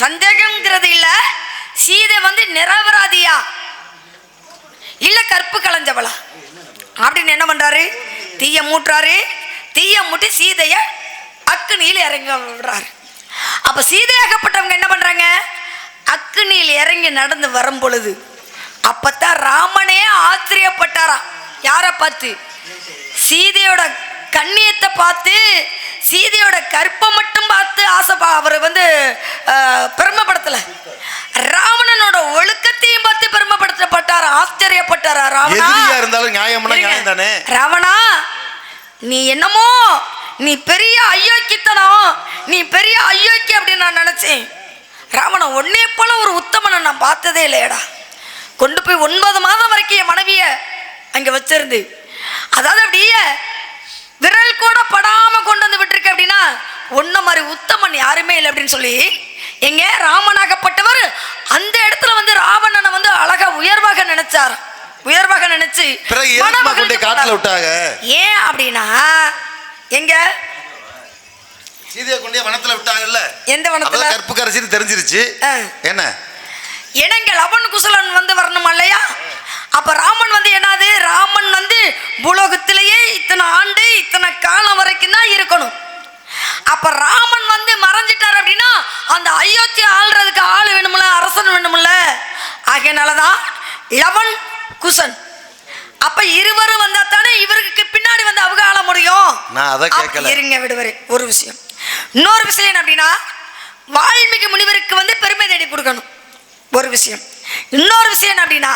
சந்தேகம்ங்கிறது இல்ல. சீதை வந்து நிரபராதியா? இல்ல கற்பு கலைஞ்சவளா? அப்படின்னு என்ன பண்றாரு? தீய மூட்டுறாரு. தீய மூட்டி சீதைய அக்குனியில் இறங்க விடுறாரு. அப்ப சீதையாகப்பட்டவங்க என்ன பண்றாங்க? அக்குனியில் இறங்கி நடந்து வரும் பொழுது அப்பத்தான் ராமனே ஆச்சரியப்பட்டாராம் யாரை பார்த்து? சீதையோட கண்ணியத்தை பார்த்து சீதையோட கற்பை மட்டும் பார்த்து ஆசை அவர் வந்து பெருமைப்படுத்தல. ராவணனோட ஒழுக்கத்தையும் பார்த்து பெருமைப்படுத்தப்பட்டார் ஆச்சரியப்பட்டாரா ராவணா? இருந்தாலும் நியாயம்னா. நியாயம் தானே? ராவணா நீ என்னமோ நீ பெரிய அயோக்கியத்தனம் நீ பெரிய அயோக்கிய அப்படின்னு நான் நினைச்சேன். ராவணன் உன்னைய போல ஒரு உத்தமனை நான் பார்த்ததே இல்லையடா. கொண்டு போய் ஒன்பது மாதம் வரைக்கும் என் மனைவிய அங்க வச்சிருந்து அதாவது அப்படியே விரல் கூட படாம கொண்டு வந்து விட்டுருக்க அப்படின்னா உன்ன மாதிரி உத்தமன் யாருமே இல்லை அப்படின்னு சொல்லி எங்க? ராமனாகப்பட்டவர் அந்த இடத்துல வந்து ராவணனை வந்து அழகா உயர்வாக நினைச்சார். உயர்வாக நினைச்சு காட்டுல. விட்டாங்க? ஏன் அப்படின்னா எங்க? சீதையை கொண்டே வனத்துல விட்டாங்கல்ல? எந்த வனத்துல? கற்பு கரைச்சின்னு தெரிஞ்சிருச்சு. என்ன? இனங்கள் அவன் குசலன் வந்து வரணும் இல்லையா? அப்ப ராமன் வந்து என்னது? ராமன் வந்து பூலோகத்திலேயே இத்தனை ஆண்டு இத்தனை காலம் வரைக்கும் தான் இருக்கணும். அப்ப ராமன் வந்து மறைஞ்சிட்டார் அப்படின்னா அந்த அயோத்தியை ஆள்றதுக்கு ஆள் வேணும்ல அரசன் வேணும்ல? ஆகையனாலதான் லவன் குசன். அப்ப இருவரும் வந்தா தானே இவருக்கு பின்னாடி வந்து அவங்க ஆள முடியும். நான் அதை அப்ப கேட்கல. இருங்க விடுவரே ஒரு விஷயம். இன்னொரு விஷயம் அப்படின்னா வால்மீகி முனிவருக்கு வந்து பெருமை தேடி கொடுக்கணும். ஒரு விஷயம். இன்னொரு விஷயம் அப்படின்னா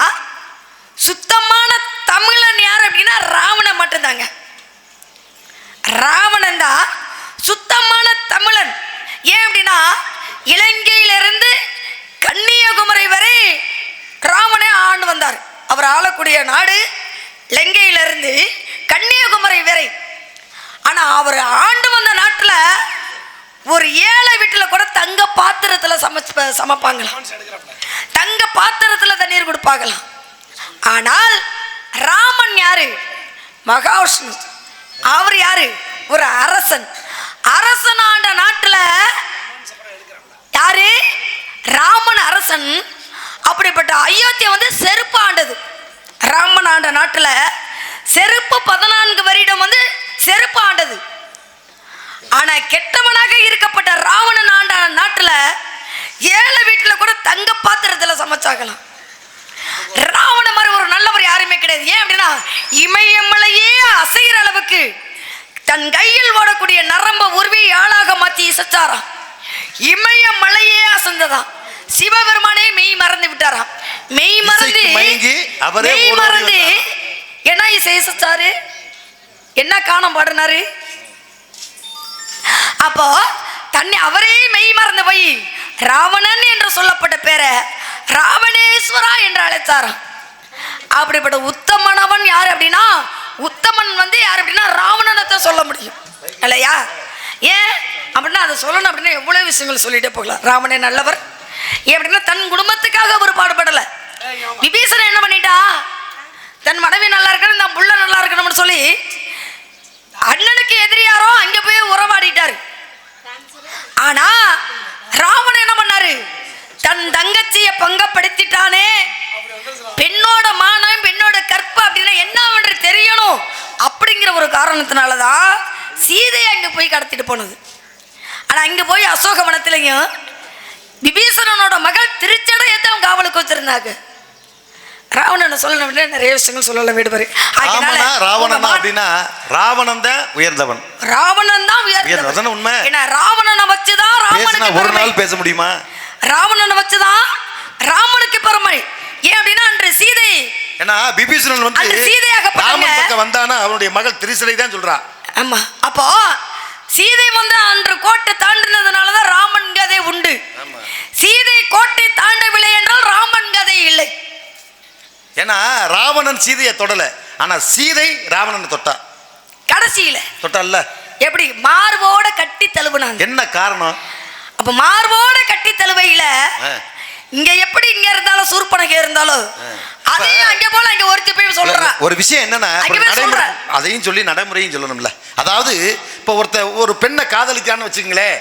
சுத்தமான தமிழன் யார் அப்படின்னா ராவணன் மட்டும்தாங்க. ராவணன் தான் சுத்தமான தமிழன். ஏன் அப்படின்னா இலங்கையிலிருந்து கன்னியாகுமரி வரை ராவணே ஆண்டு வந்தார். அவர் ஆளக்கூடிய நாடு இலங்கையிலிருந்து கன்னியாகுமரி வரை. ஆனால் அவர் ஆண்டு வந்த நாட்டில் ஒரு ஏழை வீட்டில் கூட தங்க பாத்திரத்தில் சமைச்சு சமைப்பாங்களாம். தங்க பாத்திரத்தில் தண்ணீர் கொடுப்பாங்களாம். ஆனால் ராமன் யாரு? மகாவிஷ்ணு. அவர் யாரு? ஒரு அரசன். அரசன் ஆண்ட நாட்டில் யாரு? ராமன் அரசன். அப்படிப்பட்ட அயோத்தியை வந்து செருப்பு ஆண்டது. ராமன் ஆண்ட நாட்டில் செருப்பு பதினான்கு வருடம் வந்து செருப்பு ஆண்டது. ஆனா கெட்டவனாக இருக்கப்பட்ட ராவணன் ஆண்ட நாட்டில் ஏழை வீட்டில் கூட தங்க பாத்திரத்தில் சமைச்சாகலாம் ராவண மாதிரி ஒரு நல்லவர் யாருமே கிடையாது ஏன் அப்படின்னா இமயமலையே அசைகிற அளவுக்கு தன் கையில் ஓடக்கூடிய நரம்ப உருவி ஆளாக மாத்தி இசைச்சாராம். இமயமலையே அசைந்ததாம் சிவபெருமானே மெய் மறந்து விட்டாராம் மெய் மறந்து மெய் மறந்து. என்ன இசை இசைச்சாரு? என்ன காணம் பாடினாரு? அப்போ தன்னை அவரே மெய் மறந்து போய் ராவணன் என்று சொல்லப்பட்ட பேரை ராவணேஸ்வரா என்று அழைத்தாராம். அப்படிப்பட்ட உத்தமனவன் யார் அப்படின்னா உத்தமன் வந்து யார் அப்படின்னா ராவணனத்தை சொல்ல முடியும். இல்லையா? ஏன்? அப்படின்னா அதை சொல்லணும் அப்படின்னா எவ்வளவு விஷயங்கள் சொல்லிட்டே போகலாம். ராவணே நல்லவர். ஏன் அப்படின்னா தன் குடும்பத்துக்காக அவர் பாடுபடலை. விபீஷணன் என்ன பண்ணிட்டா தன் மனைவி நல்லா இருக்கணும் தன் புள்ள நல்லா இருக்கணும்னு சொல்லி அண்ணனுக்கு எதிரியாரோ அங்க போய் உறவாடிட்டாரு. ஆனா ராவணன் என்ன பண்ணாரு? தன் தங்கச்சியை பங்கப்படுத்திட்டானே. பெண்ணோட கடத்திட்டு போனது. ஆனா அங்க போய் அசோகவனத்திலையும் விபீஷணனோட மகள் திருச்சடையத்தை அவங்க காவலுக்கு வச்சிருந்தாங்க. ராவணனை சொல்லணும் அப்படின்னா நிறைய விஷயங்கள் சொல்லல விடுவாரு ராவணனா அப்படின்னா ராவணன் தான் உயர்ந்தவன். ராவணன் தான் உயர்ந்தவன். உண்மை? ஏன்னா ராவணனை வச்சுதான் ராமனுக்கு ஒரு நாள் பேச முடியுமா? ராவணனை வச்சுதான் ராமனுக்கு பெருமை. ஏன் அப்படின்னா அன்று சீதை ஏன்னா பிபீஷணன் வந்து சீதையாகப்பட்டவங்க- ராமன் பக்கம் வந்தானா அவனுடைய மகள் திரிசலை தான் சொல்றா. ஆமா. அப்போ சீதை வந்து அன்று கோட்டை தாண்டினதுனால தான் ராமன் கதை உண்டு. சீதை கோட்டை தாண்டவில்லை என்றால் ராமன் கதை இல்லை. ஏன்னா ராவணன் சீதையை தொடல. ஆனா சீதை ராவணனை தொட்டா. கடைசியில. தொட்டால எப்படி? மார்போட கட்டி தழுவுனாங்க. என்ன காரணம்? அப்ப மார்போட கட்டி தழுவையில. இங்க எப்படி இங்க இருந்தாலும் சூர்பனகை இருந்தாலும் அதையும் அங்க போல அங்க ஒருத்தி போய் சொல்றா. ஒரு விஷயம் என்னன்னா சொல்றேன். அதையும் சொல்லி நடைமுறையும் சொல்லணும்ல. அதாவது இப்போ ஒருத்த ஒரு பெண்ணை காதலிச்சான்னு வச்சுங்களேன்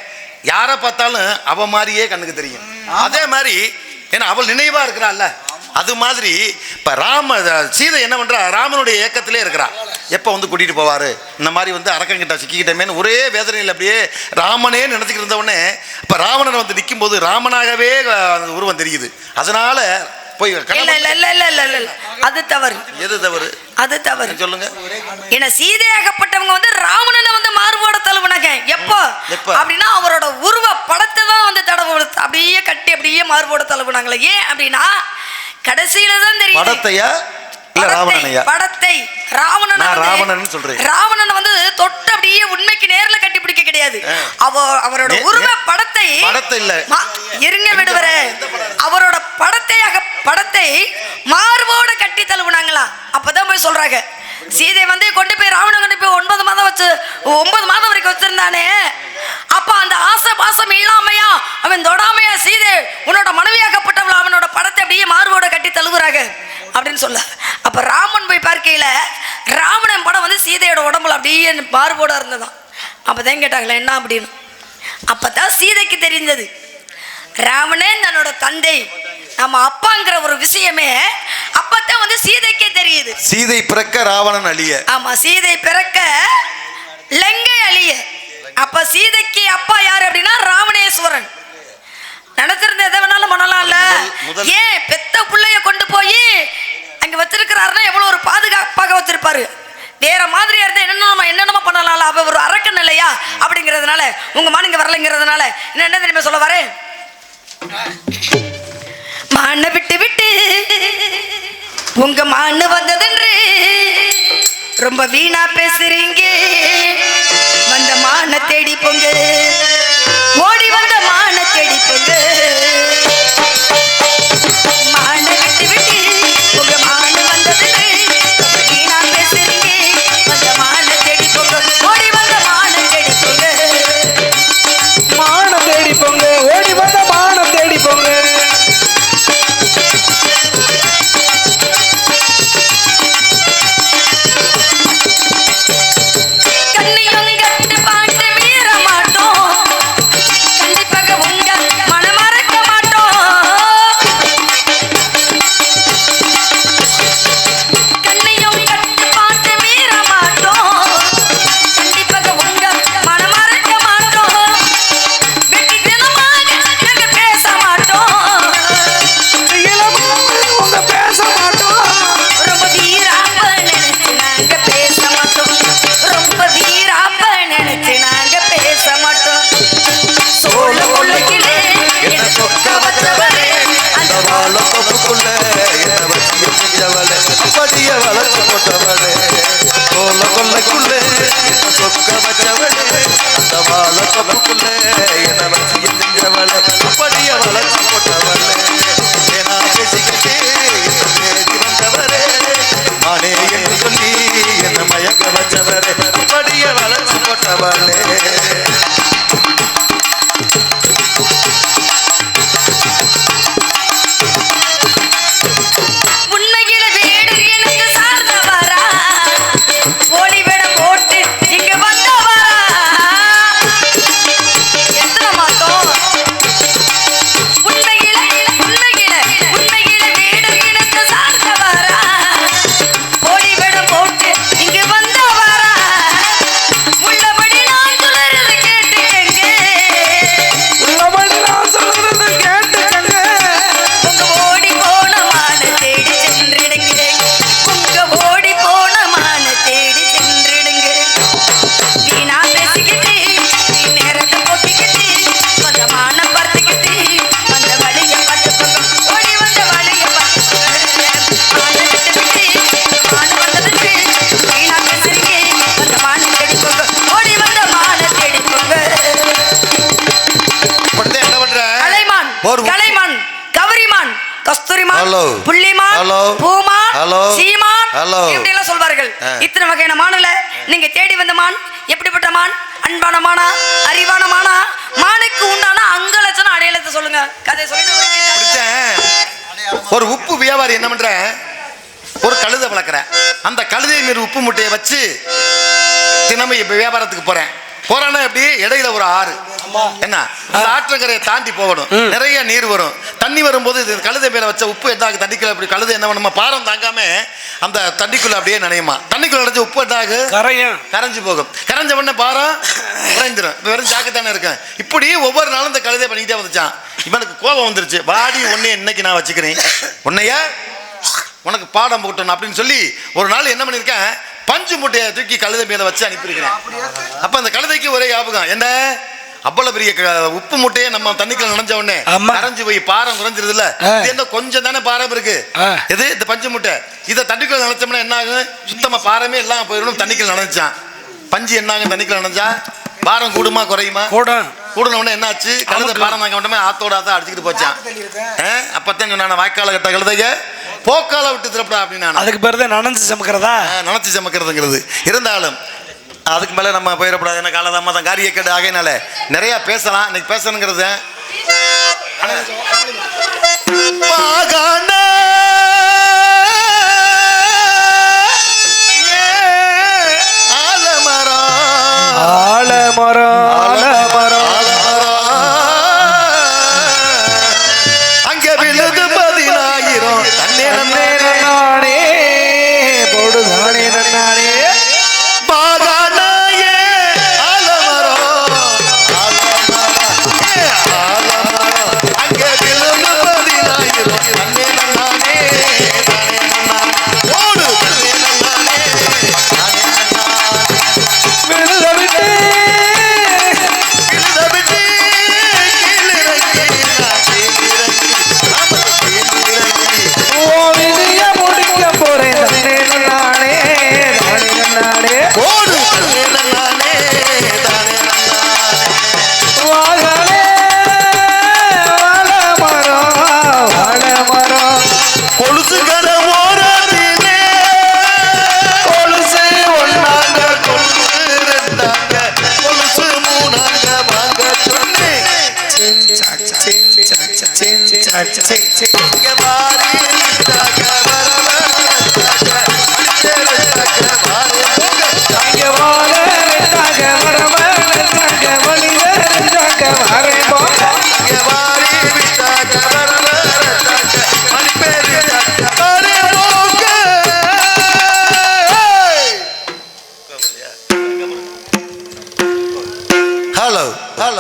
யாரை பார்த்தாலும் அவ மாதிரியே கண்ணுக்கு தெரியும். அதே மாதிரி ஏன்னா அவள் நினைவா இருக்கிறாள்ல. அது மாதிரி இப்ப ராம சீதை என்ன பண்றா? ராமனுடைய ஏக்கத்திலே இருக்கிறா. எப்போ வந்து கூட்டிட்டு போவாரு? இந்த மாதிரி வந்து அரக்கங்கிட்ட சிக்கிக்கிட்டமேன்னு ஒரே வேதனையில் அப்படியே ராமனே நினைச்சுக்கிட்டு இருந்த உடனே இப்ப ராவணன் வந்து நிற்கும் போது ராமனாகவே அந்த உருவம் தெரியுது. அதனால போய் அது தவறு. எது தவறு? அது தவறு. சொல்லுங்க. ஏன்னா சீதையாகப்பட்டவங்க வந்து ராவணனை வந்து மார்போட தழுவுனாங்க. எப்போ? எப்ப? அப்படின்னா அவரோட உருவ படத்தை தான் வந்து தடவை அப்படியே கட்டி அப்படியே மார்போட தழுவுனாங்களே. ஏன் அப்படின்னா கடைசியில தான் தெரியும் படத்தையா? இல்ல ராவணனையா? படத்தை ராவணன் நான் ராவணன்னு சொல்றேன். ராவணன் வந்து தொட்டு அப்படியே உண்மைக்கு நேர்ல கட்டி பிடிக்க கிடையாது. அவ அவரோட உருவ படத்தை படத்தை இல்ல. இருங்க விடுவரே. அவரோட படத்தை படத்தை மார்போட கட்டி தழுவுனாங்களா? அப்பதான் போய் சொல்றாங்க. சீதை வந்து கொண்டு போய் ராவணன் கொண்டு போய் ஒன்பது மாதம் வச்சு ஒன்பது மாதம் வரைக்கும் வச்சிருந்தானே. அப்ப அந்த ஆசை பாசம் இல்லாமையா அவன் தொடாமையா சீதை உன்னோட அப்படியே தழுவுறாங்க அப்படின்னு சொல்ல. அப்ப ராமன் போய் பார்க்கையில ராவணன் படம் வந்து சீதையோட உடம்புல அப்படியே மார்போட இருந்ததாம் அப்பதான் கேட்டாங்களே என்ன அப்படின்னு? அப்பதான் சீதைக்கு தெரிந்தது. ராவணன் தன்னோட தந்தை. நம்ம அப்பாங்கிற ஒரு விஷயமே அப்பதான் வந்து சீதைக்கே தெரியுது. சீதை பிறக்க ராவணன் அழிய. ஆமா சீதை பிறக்க லங்கை அழிய. அப்ப சீதைக்கு அப்பா யாரு அப்படின்னா ராவணேஸ்வரன். நினைச்சிருந்த எதை வேணாலும் பண்ணலாம்ல ஏன் பெத்த பிள்ளைய கொண்டு போய் அங்க வச்சிருக்கிறாருன்னா எவ்வளவு ஒரு பாதுகாப்பாக வச்சிருப்பாரு. வேற மாதிரியா இருந்தா என்னென்ன என்னென்னமோ பண்ணலாம்ல? அவ ஒரு அரக்கன் இல்லையா? அப்படிங்கிறதுனால உங்க மானுங்க வரலைங்கிறதுனால என்ன என்ன தெரியுமா சொல்ல வரேன்? மான விட்டு விட்டு உங்க மானு வந்ததென்று ரொம்ப வீணா பேசுறீங்க. வந்த மான தேடி போங்க. ஓடி வந்த மான தேடி போங்க இத்தனை வகையான மானுல நீங்க தேடி வந்த மான் எப்படிப்பட்ட மான்? அன்பான மானா? அறிவான மானா? மானுக்கு உண்டான அங்கலட்சணம் அடையாளத்தை சொல்லுங்க. கதை சொல்லிட்டு ஒரு உப்பு வியாபாரி என்ன பண்ற? ஒரு கழுதை வளர்க்குறேன் அந்த கழுதை மீறி உப்பு மூட்டையை வச்சு தினமும் இப்போ வியாபாரத்துக்கு போறேன். போறானா எப்படி? இடையில ஒரு ஆறு. என்ன? அந்த ஆற்றங்கரையை தாண்டி போகணும். நிறைய நீர் வரும். தண்ணி வரும்போது இது கழுதை மேல வச்ச உப்பு என்னாகு தண்ணிக்குள்ள அப்படி கழுதை என்ன பண்ணுமா? பாரம் தாங்காம அந்த தண்ணிக்குள்ள அப்படியே நனையுமா? தண்ணிக்குள்ள நனைஞ்சு உப்பு என்னாகு கரையும். கரைஞ்சு போகும். கரைஞ்ச உடனே பாரம் இப்ப வெறும் ஜாக்கு தானே இருக்கேன். இப்படி ஒவ்வொரு நாளும் இந்த கழுதை பண்ணிக்கிட்டே வந்துச்சான். இவனுக்கு கோபம் வந்துருச்சு. வாடி உன்னை இன்னைக்கு நான் வச்சுக்கிறேன். உன்னைய உனக்கு பாடம் போட்டணும் அப்படின்னு சொல்லி ஒரு நாள் என்ன பண்ணியிருக்கேன்? பஞ்சு மூட்டையை தூக்கி கழுதை மேல வச்சு அனுப்பியிருக்கிறேன். அப்ப அந்த ஒரே ஞாபகம். என்ன? அவ்வளவு பெரிய உப்பு மூட்டையை நம்ம தண்ணிக்குள்ள நனைஞ்ச உடனே. கரைஞ்சு போய் பாரம் குறைஞ்சிருதுல ஆ. இது என்ன கொஞ்சம் தானே பாரம் இருக்கு. எது? இந்த பஞ்சு மூட்டை. இதை தண்ணிக்குள்ள நினைச்சோம்னா என்ன ஆகும் சுத்தமா பாரமே எல்லாம் போயிடும் தண்ணிக்குள்ள நினைச்சான் பஞ்சு என்ன ஆகும் தண்ணிக்குள்ள நினைச்சா பாரம் கூடுமா குறையுமா? கூடம். கூடுன உடனே என்னாச்சு கழுத பாரம் தாங்க மட்டுமே ஆத்தோட ஆத்தா அடிச்சுக்கிட்டு போச்சான். அப்பத்தான் சொன்னான வாய்க்கால கட்ட கழுதைங்க போக்கால விட்டு திரப்படா அப்படின்னு அதுக்கு பேர் தான் நனைஞ்சு சமைக்கிறதா? நினச்சி சமைக்கிறதுங்கிறது. இருந்தாலும் அதுக்கு மேலே நம்ம போயிடக்கூடாது. என்ன காலதாமதம் காரிய கேட்டு ஆகையினால நிறையா பேசலாம். இன்னைக்கு பேசணுங்கிறது. ஆலமரம். ஆலமரம். பதினாயிரம் தன்னே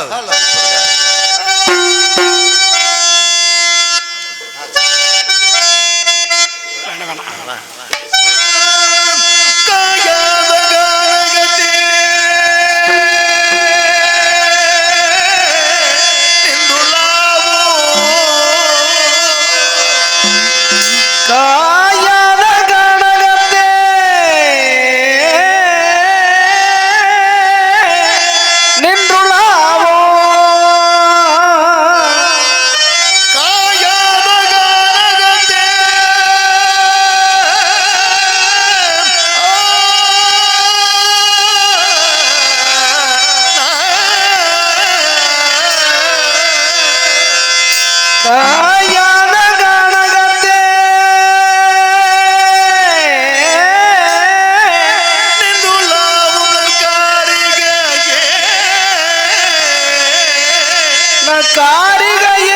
Hello. Hello. காரிகையில்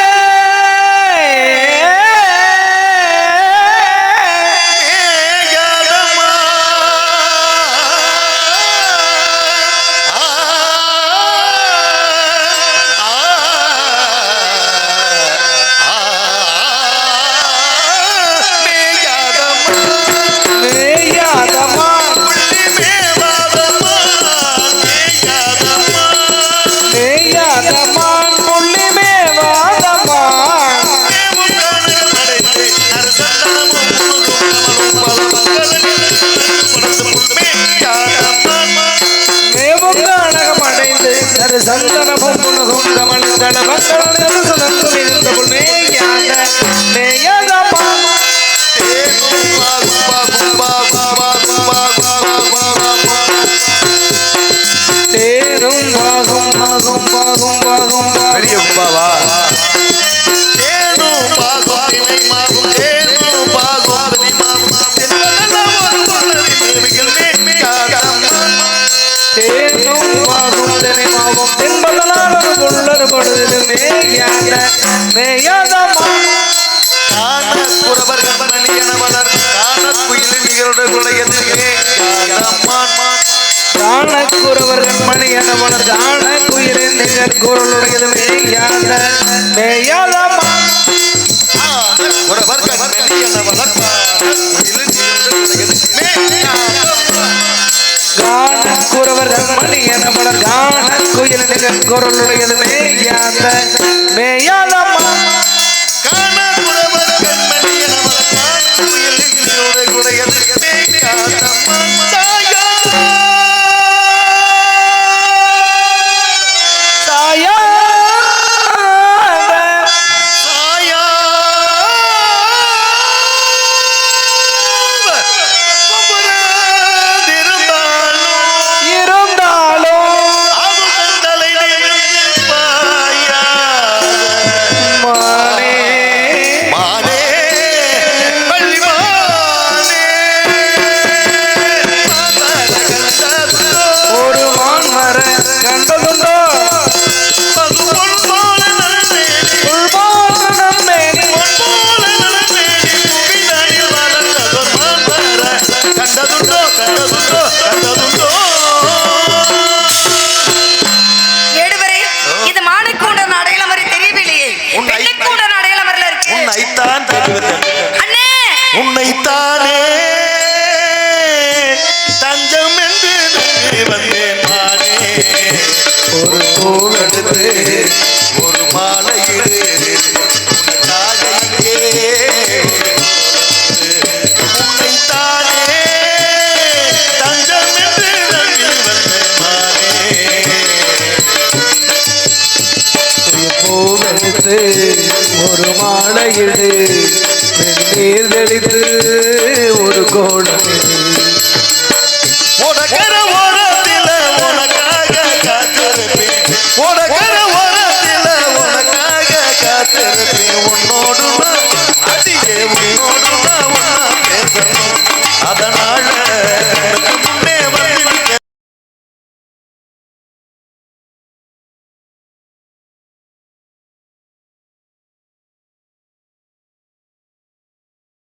চন্দন ஒரு புல்லர் பொழுது மேயாத மேயாதம்மா. காண குறவர்கள் மணியன வளர் காண குயிலின் நிகழ்வுடைய குலையது காணம்மான் காணக்குறவர்கள் மணி என வளர் காண குயிலின் நிகழ் குரலுடையது மேயாத மேயாதம்மா குறவர்கள் மணியன வளர் குயிலின் நிகழ்வுடைய காணக்குறவர்கள் மணி என வளர் காண குயில் நிகழ் குரலுடையது மேயாத மேயாதம்மா பூவெடுத்து ஒரு மாலையிடு வெந்நீர் தெளித்து ஒரு கோலமிடு உனக்கர ஓரத்தில உனக்காக காத்திருப்பேன். உனக்கர ஓரத்தில உனக்காக காத்திருப்பேன். உன்னோடு அடியே உன்னோடு நான்